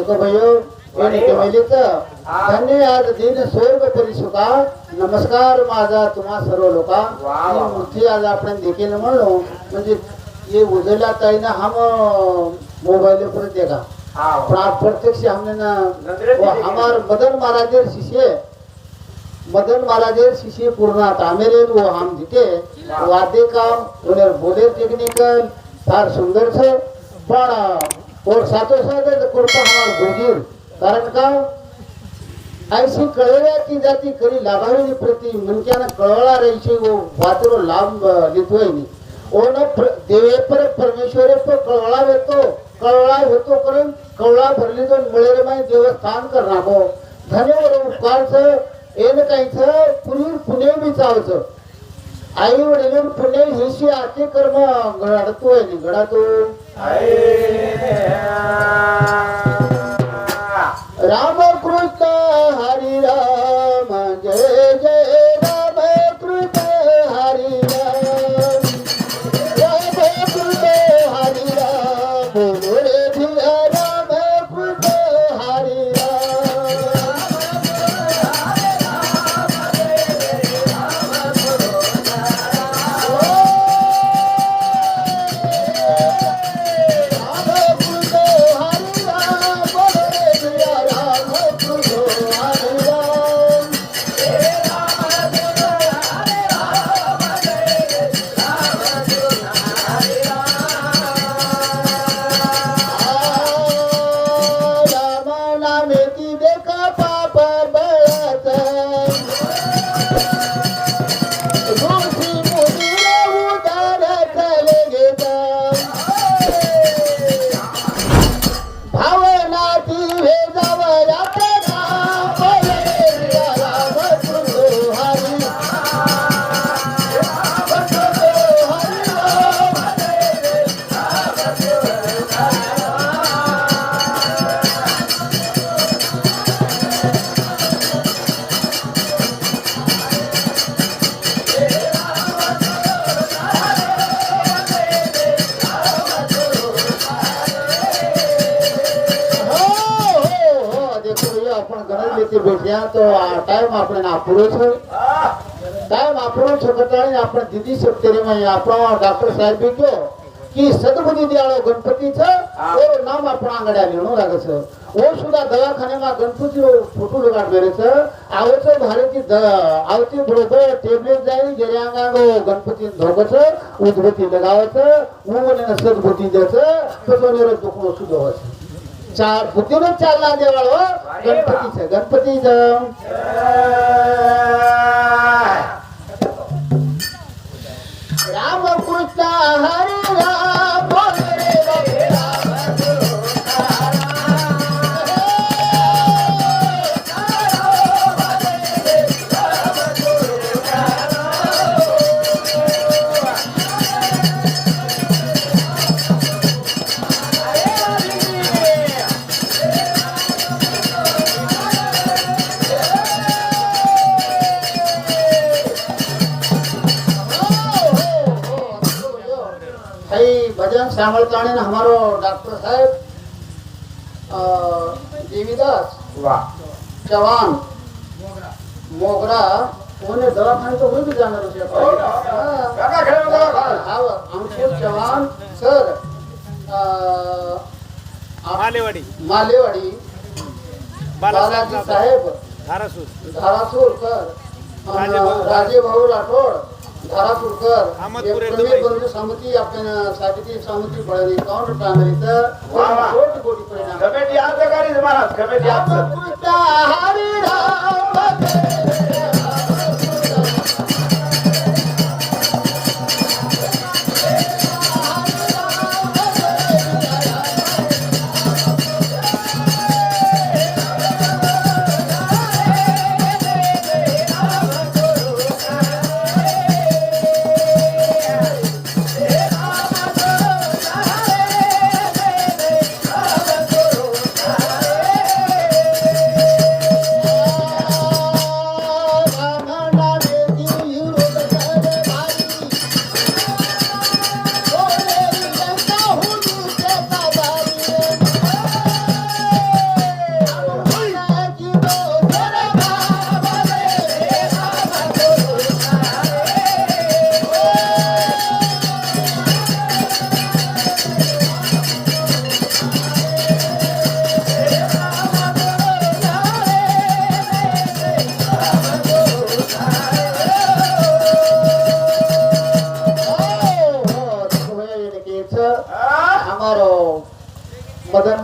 देखो भयो येणे केमेलीच धन्य आज दिन स्वर्ग परिसुका नमस्कार माझा तुम्हा सर्व लोका. मूर्ती आज आपण देखील म्हणलो म्हणजे ये उजळला ताईना हम मोबाइल पर देखा। प्रत्यक्ष हमने ना. हमार मदन महाराजेर शिष्य मदन महाराजेर शिष्य पूर्ण तामेरे वो हम दिते वाद्य काम उन्हें बोले टेक्निकल फार सुंदर छे पण और साथो साथ कृपा हमार कारण का? ऐसी कळवल्या की जाती खरी लाभावी प्रति मनक्यानं कळवळा रहीशी वो वातरो लांब लिथोय नी ओन देवे पर परमेश्वरे पर कळवळा येतो कळवळा होतो करून कळवळा भरली दोन माय देव देवस्थान कर नाखो हो। धन्यवाद उपकारच हो हो, येन काहीच पुरीर पुणे बी चावचं आई वडील पुणे हिशी आते कर्म घडतोय नी घडातो राम విజయంతో ఆ టైం అప్పుడు అప్పుడు టైం అప్పుడు చెప్పటానికి అప్పుడు దిది చెప్తారేమో అప్పుడు డాక్టర్ సాహెబిಗೆ की सद्गुणी द्याळो गणपतीचा. और हो, नाम आपण वो लिहून लागस ओ सुद्धा दवाखान्यामा गणपती फोटो लगाड बेरेच आवच भारती आवती बरोबर टेबलेट जाईल गेले अंगांग गणपती धोगच उद्भूती लगावच ऊन सद्भूती द्याच तसं दुखणं सुद्धा चार बुद्धिरूप चालला देवाळ हो. गणपतीचं गणपतीच. राम कृष्ण राजन श्यामल काणे हमारो डॉक्टर साहेब देवीदास चव्हाण मोगरा कोणी जरा खाणे सर मालेवाडी साहेब धारासूर धारासूर सर राजे भाऊ राठोड தாராபுர்கர் எத்தனை சமிதி அப்படின்னு साठी समिती पळाली. काउंटर प्रायमरीचा कोटी कोटी परिणाम. कमिटी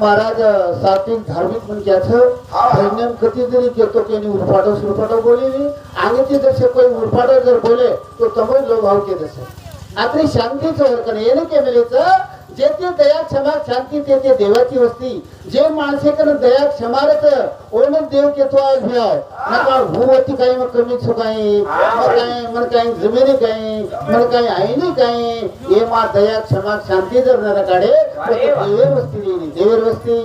महाराज सात्विक धार्मिक म्हणजे हा. प्रेम कधी जरी केतो की उरफाटो सुरफाटो आणि ते जसे कोई उरफाटो जर बोले तो तमोज लोभाव के जसे. आता शांतीचं हरकत येणे केमेलेचं जे ते दया क्षमा शांती ते ते देवाची वस्ती. जे माणसे कन दया क्षमारच ओन देव केतो आज भ्याव नका भूवती काही मग कमी छो काही. काही मन काही जमिनी काही मन काही आईनी काही. हे मा दया क्षमा शांती जर नर काढे देवेर वस्ती देणी देवेर वस्ती.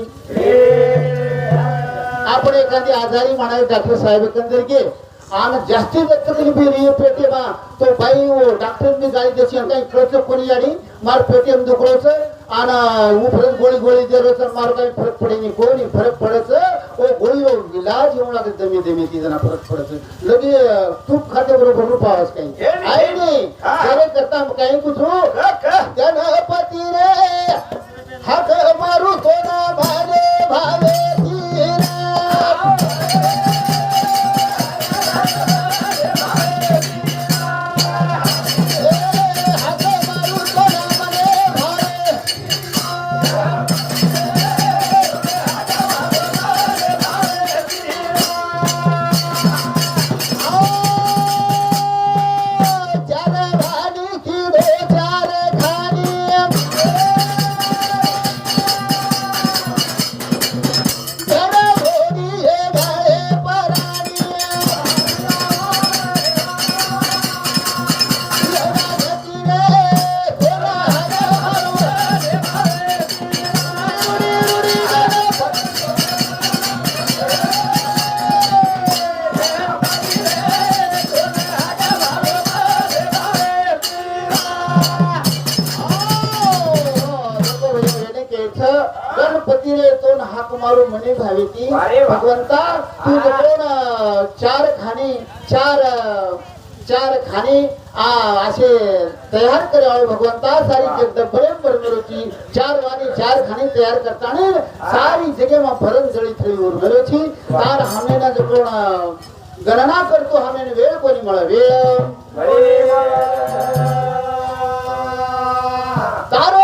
आपण एखादी आजारी म्हणाले डॉक्टर साहेब एकंदर घे. आणि जास्त कधी बिरी पेटे मा तो बाई डॉक्टर मी गाडी देशी आणि काही कळचं कोणी गाडी मार पेटे दुखवायचं आणि फरक गोळी गोळी देरोच मार काही फरक पडे नाही कोणी फरक पडच ओ गोळी इलाज येऊ लागत दमी दमी ती जण फरक पडच लगे तूप खाते बरोबर रुपावस काही. हे नाही. हा. करता काही कुठू? गणपती पतीले कोण हाक मारू म्हणे भावे ती भगवंता तू कोण चार खाणी चार चार खाणी असे तयार करावे भगवंता. सारी जगदंबरे परमेरोची चार वाणी चार खाणी तयार करताना सारी जगेमा भरण जळी थळी ची तार हमेना जो कोण गणना करतो हमेन वेळ कोणी मला वेळ तारो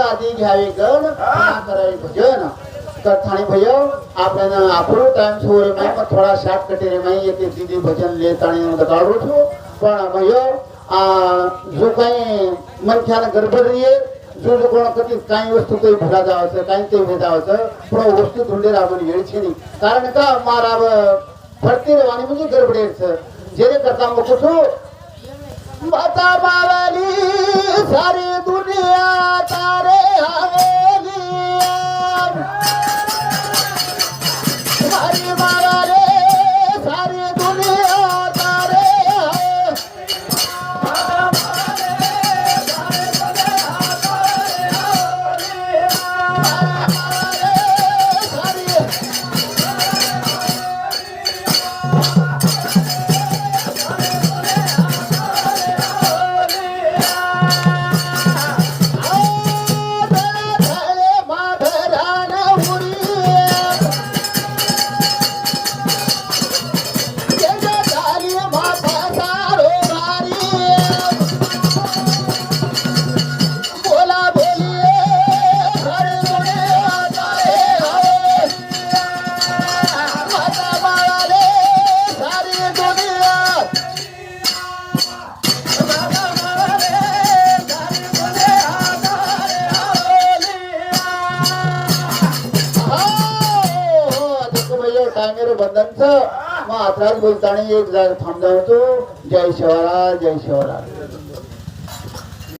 आधी घ्यावे गण पुन्हा करावे भजन तर ठाणे भयो आपण આપણો ટાઈમ છો રે મેં થોડા શાર્ટ કટી રે મેં એક દીદી ભજન લે તાણી દકાડું છું પણ भयो આ જો કઈ મનખ્યાને ગરબડ રહીએ જો જો કોણ કદી કાંઈ વસ્તુ કઈ ભૂલા જાવ છે કાંઈ તે ભેદા છે પણ વસ્તુ ધૂંડે રાવણ વેળ છે નહીં કારણ કે મારા ફરતી રહેવાની म्हणजे ગરબડે છે જેને કરતા મૂકું છું માતા બાવાની સારી Bye. मग बोलताना एक जाग थांबला होतो जय शिवराज जय शिवराज.